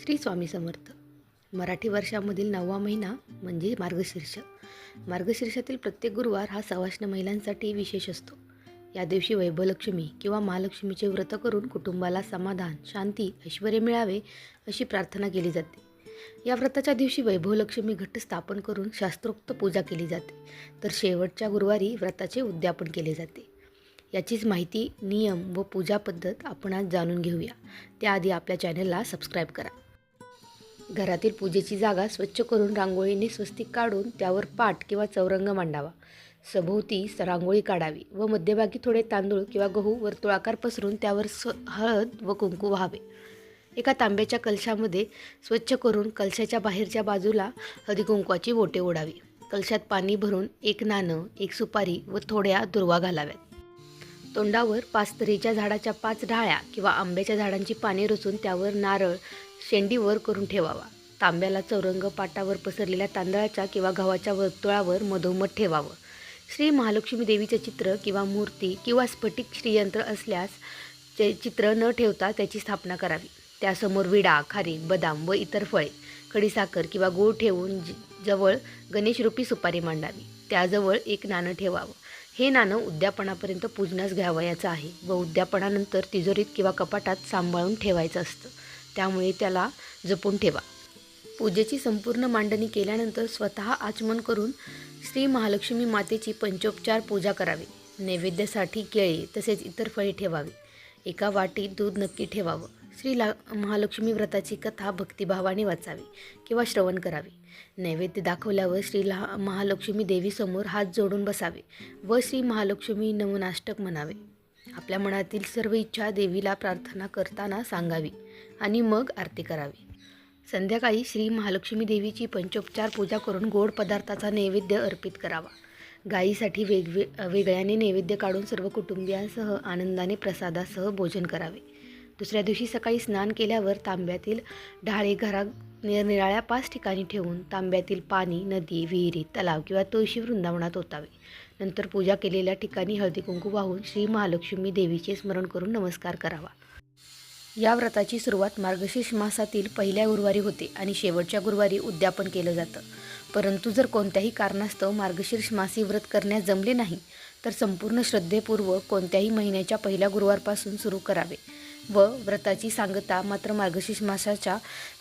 श्री स्वामी समर्थ. मराठी वर्षामधील नववा महिना म्हणजे मार्गशीर्ष. मार्गशीर्षातील प्रत्येक गुरुवार हा सवाष्ण महिलांसाठी विशेष असतो. या दिवशी वैभवलक्ष्मी किंवा महालक्ष्मीचे व्रत करून कुटुंबाला समाधान शांती ऐश्वर मिळावे अशी प्रार्थना केली जाते. या व्रताच्या दिवशी वैभवलक्ष्मी घट स्थापन करून शास्त्रोक्त पूजा केली जाते. तर शेवटच्या गुरुवारी व्रताचे उद्यापन केले जाते. याचीच माहिती नियम व पूजा पद्धत आपण आज जाणून घेऊया. त्याआधी आपल्या चॅनलला सबस्क्राईब करा. घरातील पूजेची जागा स्वच्छ करून रांगोळीने स्वस्तिक काढून त्यावर पाट किंवा चौरंग मांडावा. सभोवती रांगोळी काढावी व मध्यभागी थोडे तांदूळ किंवा गहू वर्तुळाकार पसरून त्यावर स्व हळद व कुंकू व्हावे. एका तांब्याच्या कलशामध्ये स्वच्छ करून कलशाच्या बाहेरच्या बाजूला हळदीकुंकवाची बोटे ओढावी. कलशात पाणी भरून एक नाणं एक सुपारी व थोड्या दुर्वा घालाव्यात. तोंडावर पास्तरीच्या झाडाच्या पाच डाळ्या किंवा आंब्याच्या झाडांची पाने रचून त्यावर नारळ शेंडी वर करून ठेवावा. तांब्याला चौरंग पाटावर पसरलेल्या तांदळाच्या किंवा गव्हाच्या वर्तुळावर मधोमध ठेवावं. श्री महालक्ष्मी देवीचे चित्र किंवा मूर्ती किंवा स्फटिक श्रीयंत्र असल्यास ते चित्र न ठेवता त्याची स्थापना करावी. त्यासमोर विडा खारीक बदाम व इतर फळे खडीसाखर किंवा गूळ ठेवून ज- जवळ गणेशरूपी सुपारी मांडावी. त्याजवळ एक नाणं ठेवावं. हे नाणं उद्यापनापर्यंत पूजनास घ्यावयाचं आहे व उद्यापनानंतर तिजोरीत किंवा कपाटात सांभाळून ठेवायचं असतं. त्यामुळे त्याला जपून ठेवा. पूजेची संपूर्ण मांडणी केल्यानंतर स्वतः आचमन करून श्री महालक्ष्मी मातेची पंचोपचार पूजा करावी. नैवेद्यासाठी केळी तसेच इतर फळे ठेवावी. एका वाटीत दूध नक्की ठेवावं. श्री ला महालक्ष्मी व्रताची कथा भक्तिभावाने वाचावी किंवा श्रवण करावी. नैवेद्य दाखवल्यावर श्री लहा महालक्ष्मी देवीसमोर हात जोडून बसावे व श्री महालक्ष्मी नवनाष्टक म्हणावे. आपल्या मनातील सर्व इच्छा देवीला प्रार्थना करताना सांगावी आणि मग आरती करावी. संध्याकाळी श्री महालक्ष्मी देवीची पंचोपचार पूजा करून गोड पदार्थाचा नैवेद्य अर्पित करावा. गायीसाठी वेगवे वेगळ्याने नैवेद्य काढून सर्व कुटुंबियांसह आनंदाने प्रसादासह भोजन करावे. दुसऱ्या दिवशी सकाळी स्नान केल्यावर तांब्यातील ढाळे घरा निरनिराळ्या पाच ठिकाणी ठेवून तांब्यातील पाणी नदी विहिरी तलाव किंवा तुळशी वृंदावनात ओतावे. नंतर पूजा केलेल्या ठिकाणी हळदी कुंकू वाहून श्री महालक्ष्मी देवीचे स्मरण करून नमस्कार करावा. या व्रताची सुरुवात मार्गशीर्ष मासातील पहिल्या गुरुवारी होते आणि शेवटच्या गुरुवारी उद्यापन केलं जातं. परंतु जर कोणत्याही कारणास्तव मार्गशीर्ष मासी व्रत करण्यास जमले नाही तर संपूर्ण श्रद्धेपूर्वक कोणत्याही महिन्याच्या पहिल्या गुरुवारपासून सुरू करावे. व व्रताची सांगता मात्र मार्गशीर्ष मासाच्या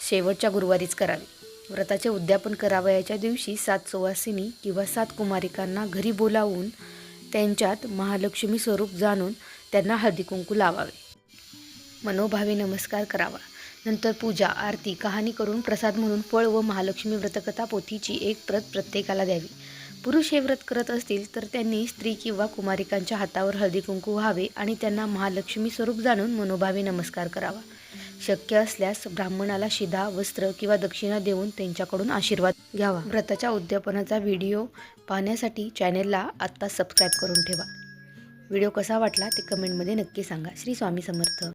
शेवटच्या गुरुवारीच करावी. व्रताचे उद्यापन करावयाच्या दिवशी सात सुवासिनी किंवा सात कुमारिकांना घरी बोलावून त्यांच्यात महालक्ष्मी स्वरूप जाणून त्यांना हळदी कुंकू लावावे. मनोभावे नमस्कार करावा. नंतर पूजा आरती कहाणी करून प्रसाद म्हणून फळ व महालक्ष्मी व्रतकथा पोथीची एक प्रत प्रत्येकाला द्यावी. पुरुष हे व्रत करत असतील तर त्यांनी स्त्री किंवा कुमारिकांच्या हातावर हळदी कुंकू व्हावे आणि त्यांना महालक्ष्मी स्वरूप जाणून मनोभावे नमस्कार करावा. शक्य असल्यास ब्राह्मणाला शिधा वस्त्र किंवा दक्षिणा देऊन त्यांच्याकडून आशीर्वाद घ्यावा. व्रताच्या उद्यापनाचा व्हिडिओ पाहण्यासाठी चॅनेलला आत्ता सबस्क्राईब करून ठेवा. व्हिडिओ कसा वाटला ते कमेंटमध्ये नक्की सांगा. श्री स्वामी समर्थ.